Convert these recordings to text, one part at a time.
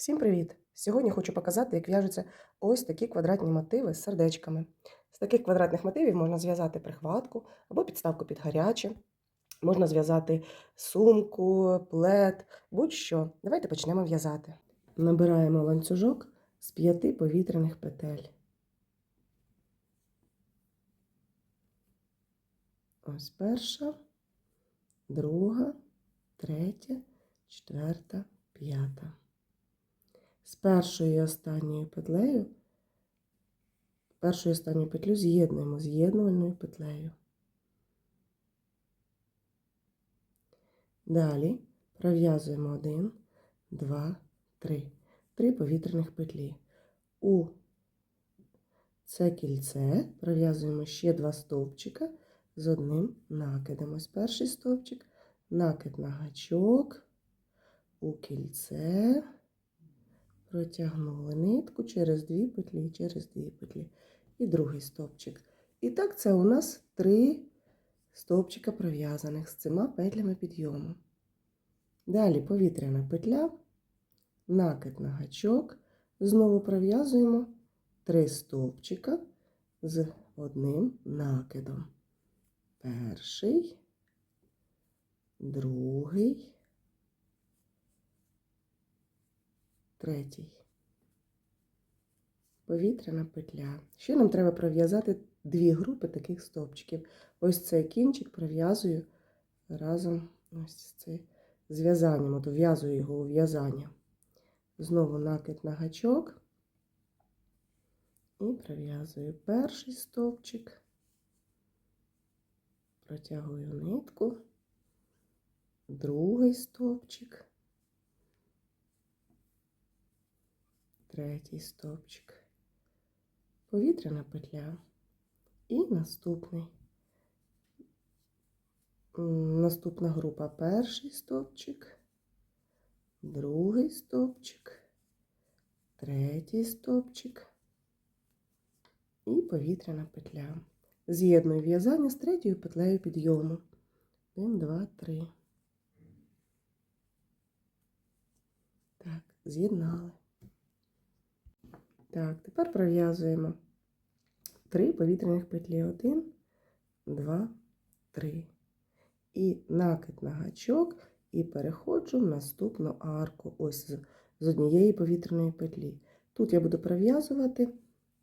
Всім привіт! Сьогодні хочу показати, як в'яжуться ось такі квадратні мотиви з сердечками. З таких квадратних мотивів можна зв'язати прихватку або підставку під гаряче. Можна зв'язати сумку, плед, будь-що. Давайте почнемо в'язати. Набираємо ланцюжок з п'яти повітряних петель. Ось перша, друга, третя, четверта, п'ята. З першою і останньою петлею, першу і останню петлю з'єднуємо з'єднувальною петлею. Далі пров'язуємо один, два, три. Три повітряних петлі. У це кільце пров'язуємо ще два стовпчика з одним накидом. Ось перший стовпчик, накид на гачок, у кільце, протягнули нитку через дві петлі, через дві петлі. І другий стовпчик. І так це у нас три стовпчика пров'язаних з цими петлями підйому. Далі повітряна петля, накид на гачок, знову пров'язуємо три стовпчика з одним накидом. Перший, другий, третій. Повітряна петля. Ще нам треба пров'язати дві групи таких стовпчиків. Ось цей кінчик пров'язую разом ось з цим зв'язанням, от в'язую його у в'язання. Знову накид на гачок і пров'язую перший стовпчик, протягую нитку, другий стовпчик, третій стовпчик, повітряна петля і наступний. Наступна група перший стовпчик, другий стовпчик, третій стовпчик і повітряна петля. З'єдную в'язання з третьою петлею підйому. Один, два, три. Так, з'єднали. Так, тепер пров'язуємо три повітряних петлі. Один, два, три і накид на гачок, і переходжу в наступну арку, ось з, однієї повітряної петлі. Тут я буду пров'язувати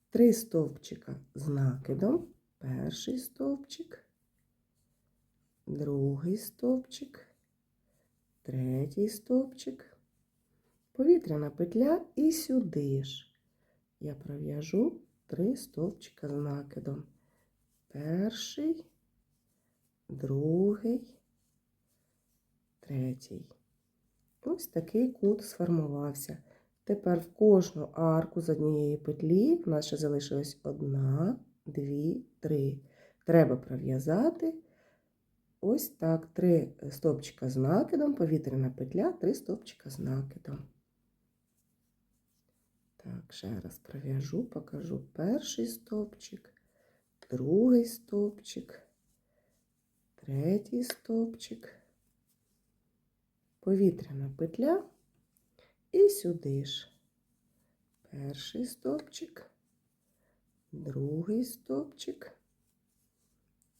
три стовпчика з накидом. Перший стовпчик, другий стовпчик, третій стовпчик, повітряна петля і сюди ж я пров'яжу три стовпчика з накидом. Перший, другий, третій. Ось такий кут сформувався. Тепер в кожну арку з однієї петлі в нас ще залишилась одна, дві, три. Треба пров'язати ось так: три стовпчика з накидом, повітряна петля, три стовпчика з накидом. Так, ще раз пров'яжу, покажу перший стовпчик, другий стовпчик третій стовпчик, повітряна петля і сюди ж перший стовпчик, другий стовпчик,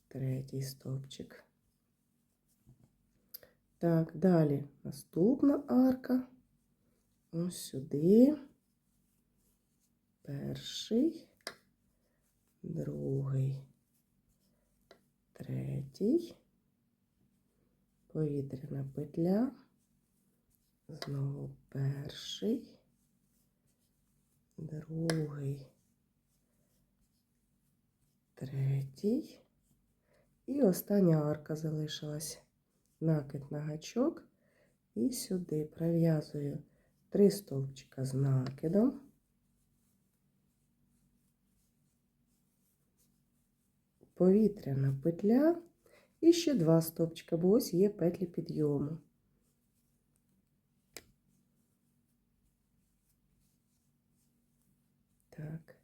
третій стовпчик. Так, далі наступна арка. Ось сюди. Перший, другий третій, повітряна петля, знову перший, другий, третій. І остання арка залишилась накид на гачок і сюди пров'язую три стовпчика з накидом. Повітряна петля і ще два стовпчика, бо ось є петлі підйому. Так.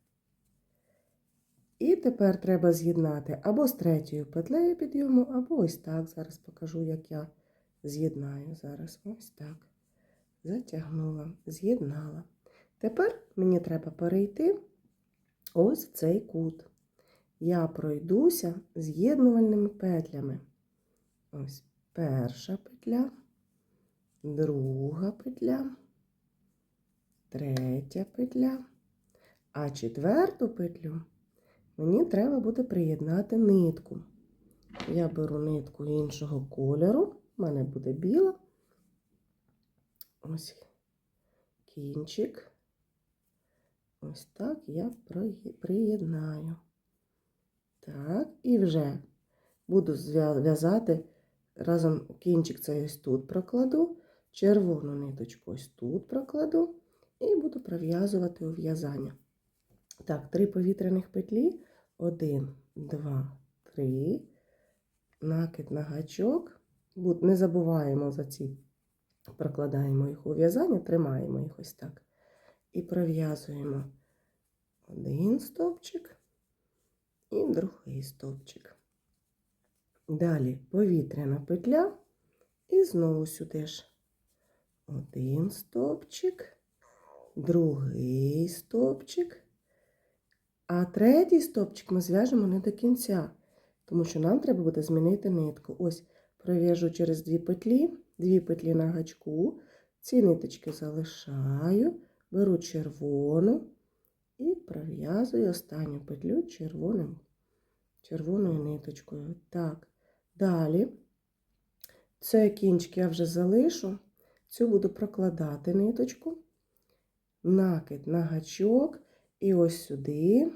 І тепер треба з'єднати або з третьою петлею підйому, або ось так. Зараз покажу, як я з'єднаю. Зараз ось так. затягнула, з'єднала. Тепер мені треба перейти ось в цей кут. Я пройдуся з'єднувальними петлями. Ось перша петля, друга петля, третя петля. А четверту петлю мені треба буде приєднати нитку. Я беру нитку іншого кольору, в мене буде біла. Ось кінчик. Ось так я приєднаю. Так, і вже буду в'язати разом кінчик цей ось тут прокладу, червону ниточку ось тут прокладу і буду пров'язувати у в'язання. Так, три повітряних петлі. Один, два, три. Накид на гачок. Не забуваємо за ці, прокладаємо їх у в'язання, тримаємо їх ось так. І пров'язуємо один стовпчик і другий стовпчик. Далі повітряна петля і знову сюди ж один стовпчик, другий стовпчик, а третій стовпчик ми зв'яжемо не до кінця, тому що нам треба буде змінити нитку. Ось пров'яжу через дві петлі, дві петлі на гачку, ці ниточки залишаю, беру червону і пров'язую останню петлю червоним, червоною ниточкою. Так, далі. Цей кінчик я вже залишу, цю буду прокладати ниточку, накид на гачок, і ось сюди.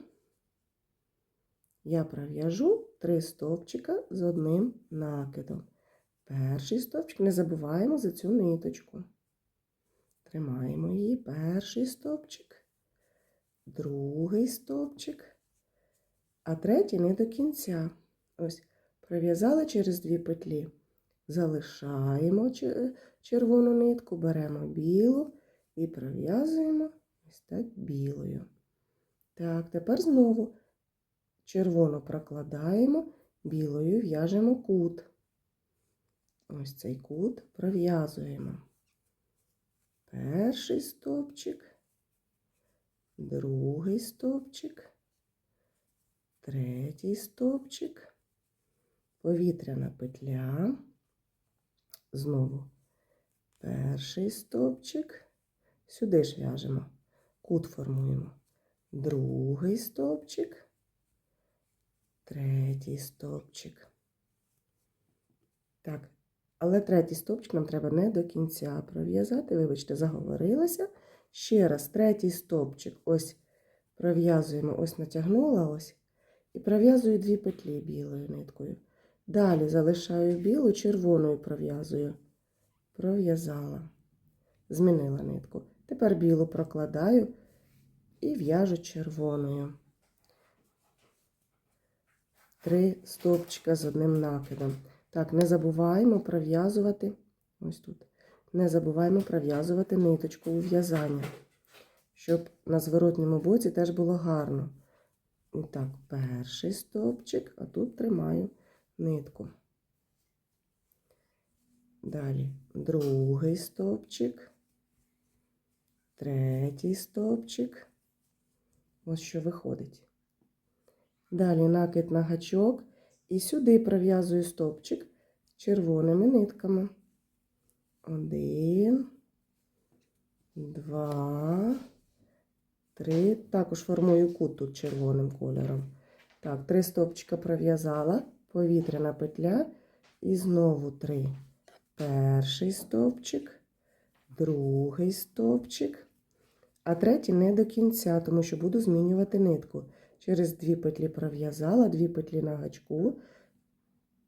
Я пров'яжу три стовпчика з одним накидом. Перший стовпчик, не забуваємо за цю ниточку. Тримаємо її, перший стовпчик, другий стовпчик, а третій не до кінця. Ось, пров'язали через дві петлі. Залишаємо червону нитку, беремо білу і пров'язуємо ось так білою. Так, тепер знову червону прокладаємо, білою в'яжемо кут. Ось цей кут пров'язуємо. Перший стовпчик, другий стовпчик, третій стовпчик, повітряна петля, знову перший стовпчик, сюди ж в'яжемо, кут формуємо, другий стовпчик, третій стовпчик. Так, але третій стовпчик нам треба не до кінця пров'язати. Вибачте, заговорилася. Ще раз, третій стовпчик. Ось пров'язуємо, ось натягнула ось. І пров'язую дві петлі білою ниткою. Далі залишаю білу, червоною пров'язую. Пров'язала. Змінила нитку. Тепер білу прокладаю і в'яжу червоною. Три стовпчика з одним накидом. Так, не забуваємо пров'язувати. Ось тут. Не забуваємо пров'язувати ниточку у в'язання, щоб на зворотньому боці теж було гарно. І так, перший стовпчик, а тут тримаю нитку. Далі другий стовпчик, третій стовпчик. Ось що виходить. Далі накид на гачок і сюди пров'язую стовпчик червоними нитками. Один, два, три. Також формую кут тут червоним кольором. Так, три стовпчика пров'язала, повітряна петля і знову три. Перший стовпчик, другий стовпчик, а третій не до кінця, тому що буду змінювати нитку. Через дві петлі пров'язала, дві петлі на гачку,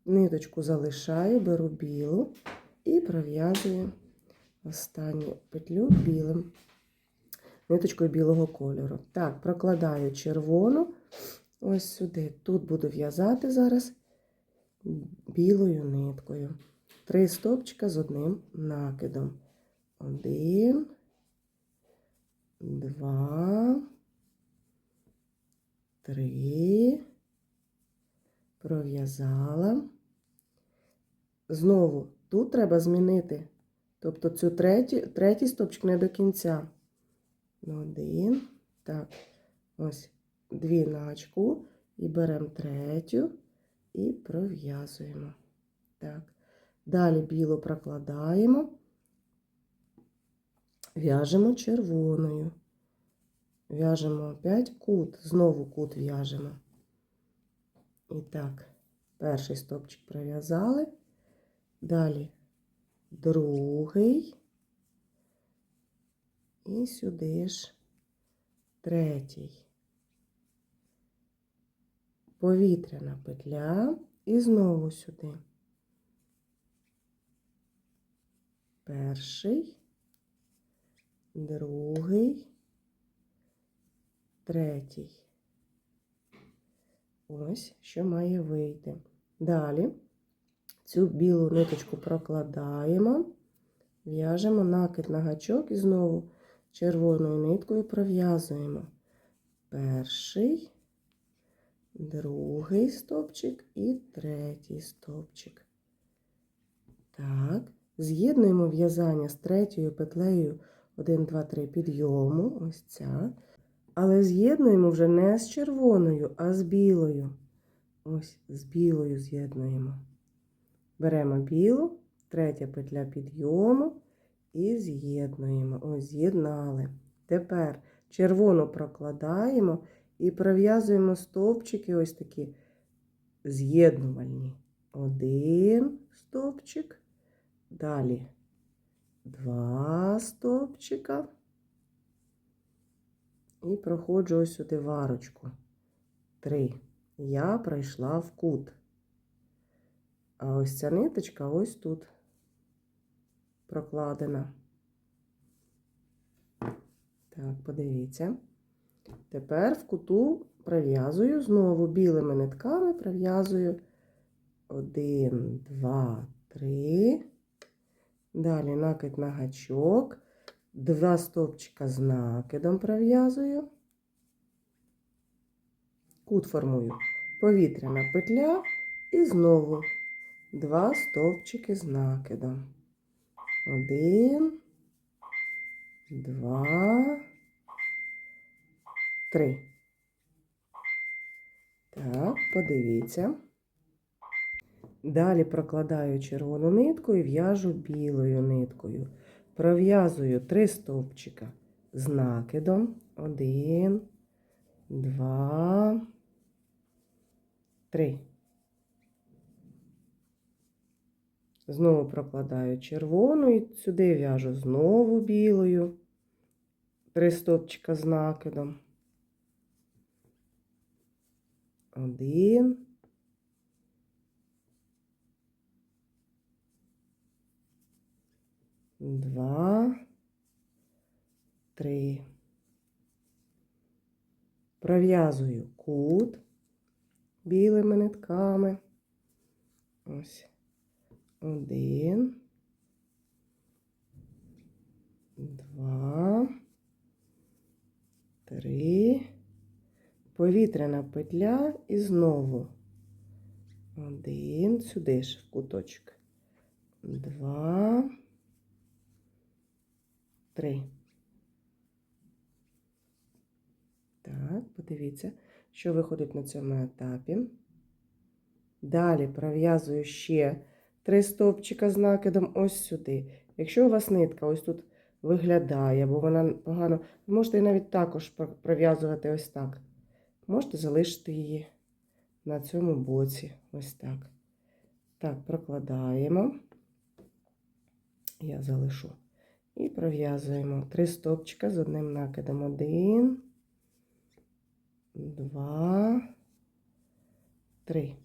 ниточку залишаю, беру білу і пров'язую останню петлю білим, ниточкою білого кольору. Так, прокладаю червону ось сюди. Тут буду в'язати зараз білою ниткою. Три стовпчика з одним накидом. Один, два, три. Пров'язала. Знову тут треба змінити Тобто цю третій, третій стовпчик не до кінця. Один. Так, ось дві на гачку. І беремо третю і пров'язуємо. Так. Далі білу прокладаємо, в'яжемо червоною. В'яжемо опять кут, знову кут в'яжемо. І так, перший стопчик пров'язали. Далі другий. І сюди ж третій. Повітряна петля і знову сюди. Перший, другий, третій. Ось що має вийти. Далі цю білу ниточку прокладаємо, в'яжемо накид на гачок і знову червоною ниткою пров'язуємо перший, другий стовпчик і третій стовпчик. Так, з'єднуємо в'язання з третьою петлею 1, 2, 3 підйому, ось ця. Але з'єднуємо вже не з червоною, а з білою. Ось з білою з'єднуємо. Беремо білу, третя петля підйому і з'єднуємо. Ось з'єднали. Тепер червону прокладаємо і пров'язуємо стовпчики ось такі з'єднувальні. Один стовпчик, далі два стовпчика. І проходжу ось сюди варочку. Три. Я пройшла в кут. А ось ця ниточка ось тут прокладена. Так, подивіться. Тепер в куту пров'язую знову білими нитками пров'язую один, два, три. Далі накид на гачок. Два стовпчика з накидом пров'язую. Кут формую. Повітряна петля і знову два стовпчики з накидом. Один, два, три. Так, подивіться. Далі прокладаю червону нитку і в'яжу білою ниткою. Пров'язую три стовпчика з накидом. Один, два, три. Знову прокладаю червону і сюди в'яжу знову білою. Три стовпчика з накидом. Один. Два. Три. Пров'язую кут білими нитками. Ось. Один. Два. Три. Повітряна петля і знову. Один. Сюди ж в куточок. Два. Три. Так, подивіться, що виходить на цьому етапі. Далі пров'язую ще три стовпчика з накидом ось сюди. Якщо у вас нитка ось тут виглядає, бо вона погано, ви можете навіть також пров'язувати ось так. Можете залишити її на цьому боці. Ось так. Так, прокладаємо. Я залишу. І пров'язуємо три стовпчика з одним накидом. Один, два, три.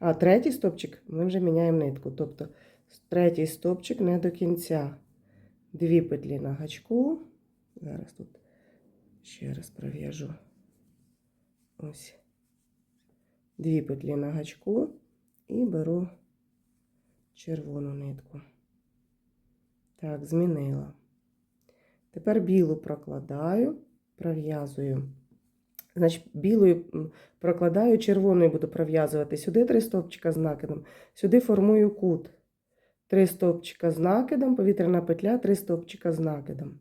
А третій стовпчик ми вже міняємо нитку. Тобто третій стовпчик не до кінця. Дві петлі на гачку. Зараз тут ще раз пров'яжу. Ось. Дві петлі на гачку і беру червону нитку. Так, змінила. Тепер білу прокладаю, пров'язую. Значить, білою прокладаю, червоною буду пров'язувати. Сюди три стовпчика з накидом, сюди формую кут. 3 стовпчика з накидом, повітряна петля, 3 стовпчика з накидом.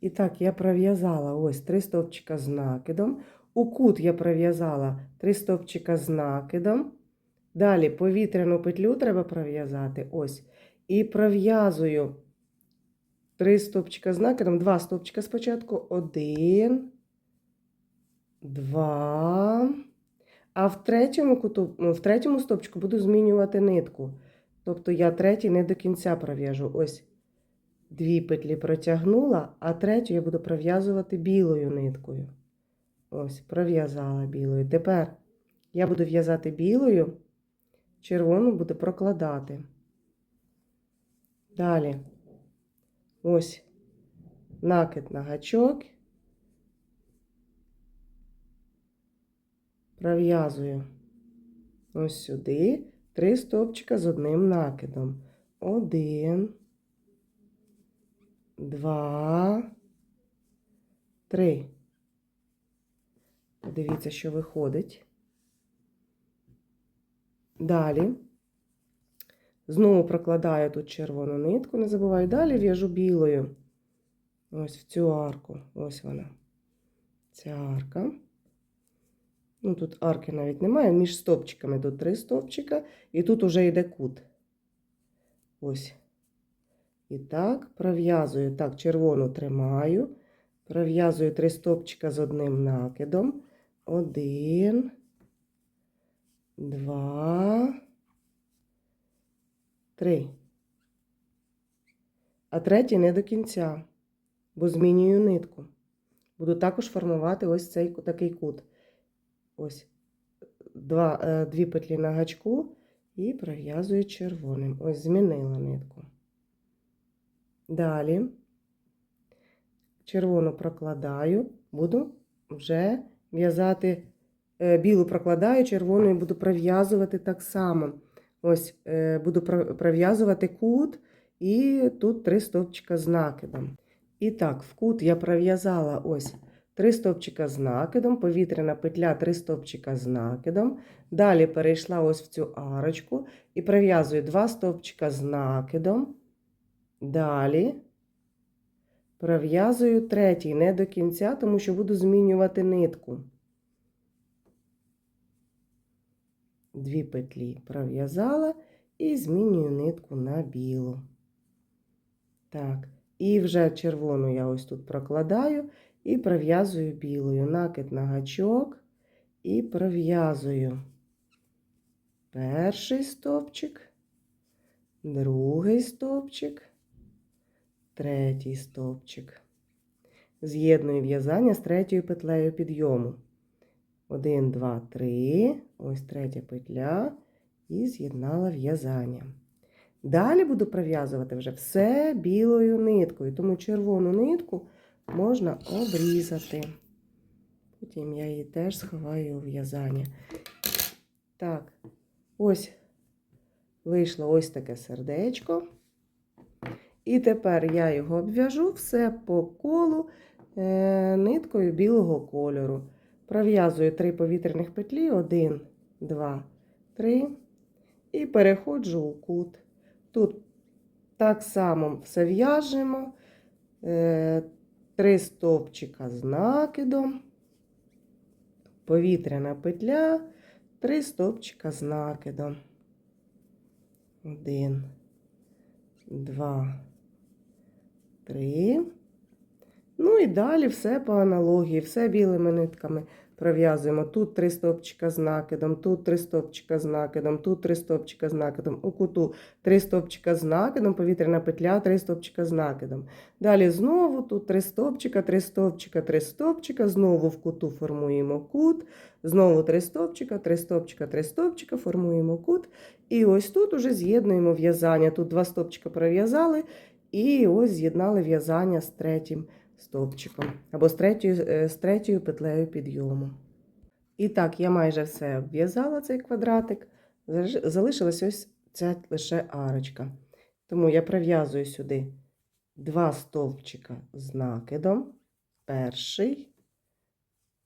І так, я пров'язала ось 3 стовпчика з накидом. У кут я пров'язала 3 стовпчика з накидом. Далі повітряну петлю треба пров'язати. Ось. І пров'язую 3 стовпчика з накидом, 2 стовпчика спочатку. 1, 2. А в третьому куту, ну, в третьому стовпчику буду змінювати нитку. Тобто я третій не до кінця пров'яжу. Ось дві петлі протягнула, а третю я буду пров'язувати білою ниткою. Ось, пров'язала білою. Тепер я буду в'язати білою, червону буду прокладати. Далі. Ось накид на гачок. Пров'язую ось сюди три стовпчика з одним накидом. Один, два, три. Дивіться, що виходить. Далі. Знову прокладаю тут червону нитку, не забуваю. Далі в'яжу білою. Ось в цю арку. Ось вона. Ця арка. Ну, тут арки навіть немає. Між стовпчиками тут три стовпчика, і тут уже йде кут. Ось. І так, пров'язую. Так, червону тримаю. Пров'язую три стовпчика з одним накидом. Один, два, три. А третій не до кінця, бо змінюю нитку. Буду також формувати ось цей такий кут. Ось два, е, дві петлі на гачку і пров'язую червоним. Ось змінила нитку. Далі червону прокладаю, буду вже в'язати е, білу прокладаю, червоною буду пров'язувати так само. Ось е, буду про- пров'язувати кут і тут три стовпчика з накидом. І так, в кут я пров'язала ось 3 стовпчика з накидом, повітряна петля 3 стовпчика з накидом. Далі перейшла ось в цю арочку і пров'язую 2 стовпчика з накидом. Далі пров'язую третій не до кінця, тому що буду змінювати нитку. Дві петлі пров'язала і змінюю нитку на білу. Так, і вже червону я ось тут прокладаю і пров'язую білою накид на гачок і пров'язую перший стовпчик, другий стовпчик, третій стовпчик. З'єдную в'язання з третьою петлею підйому. 1, 2, 3, ось третя петля і з'єднала в'язання. Далі буду пров'язувати вже все білою ниткою, тому червону нитку можна обрізати. Потім я її теж сховаю у в'язання. Так, ось вийшло ось таке сердечко. І тепер я його обв'яжу все по колу е, ниткою білого кольору. Пров'язую три повітряних петлі, один, два, три. І переходжу у кут. Тут так само все в'яжемо. Е, Три стовпчика з накидом, повітряна петля, три стовпчика з накидом. Один, два, три. Ну і далі все по аналогії, все білими нитками пров'язуємо. Тут три стовпчика з накидом, тут три стовпчика з накидом, тут три стовпчика з накидом, у куту три стовпчика з накидом, повітряна петля, три стовпчика з накидом. Далі знову тут три стовпчика, три стовпчика, три стовпчика, знову в куту формуємо кут, знову три стовпчика, три стовпчика, три стовпчика, формуємо кут. І ось тут уже з'єднуємо в'язання. Тут два стовпчика пров'язали, і ось з'єднали в'язання з третім стовпчиком або з третьою, е, з третьою петлею підйому. І так, я майже все обв'язала цей квадратик. Залишилась ось ця лише арочка. Тому я прив'язую сюди два стовпчика з накидом. Перший,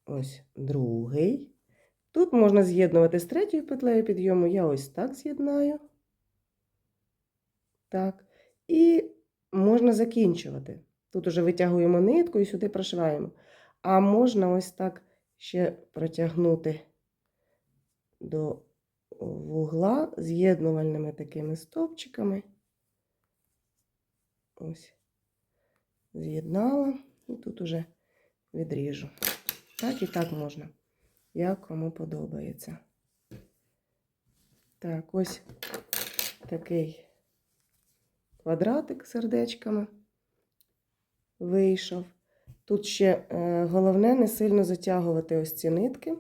ось другий, Тут можна з'єднувати з третьою петлею підйому. Я ось так з'єднаю. Так. І можна закінчувати. Тут уже витягуємо нитку і сюди прошиваємо. А можна ось так ще протягнути до вугла з'єднувальними такими стовпчиками. Ось. З'єднала і тут уже відріжу. Так і так можна, як кому подобається. Так, ось такий квадратик сердечками вийшов. Тут ще е, головне не сильно затягувати ось ці нитки,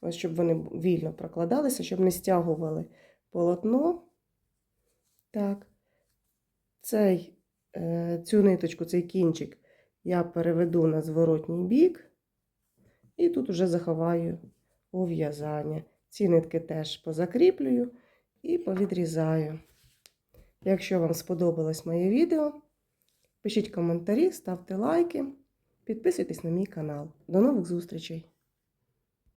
ось щоб вони вільно прокладалися, щоб не стягували полотно. Так, цей, е, цю ниточку, цей кінчик я переведу на зворотній бік, і тут уже заховаю у. Ці нитки теж позакріплюю і повідрізаю. Якщо вам сподобалось моє відео, пишіть коментарі, ставте лайки, підписуйтесь на мій канал. До нових зустрічей!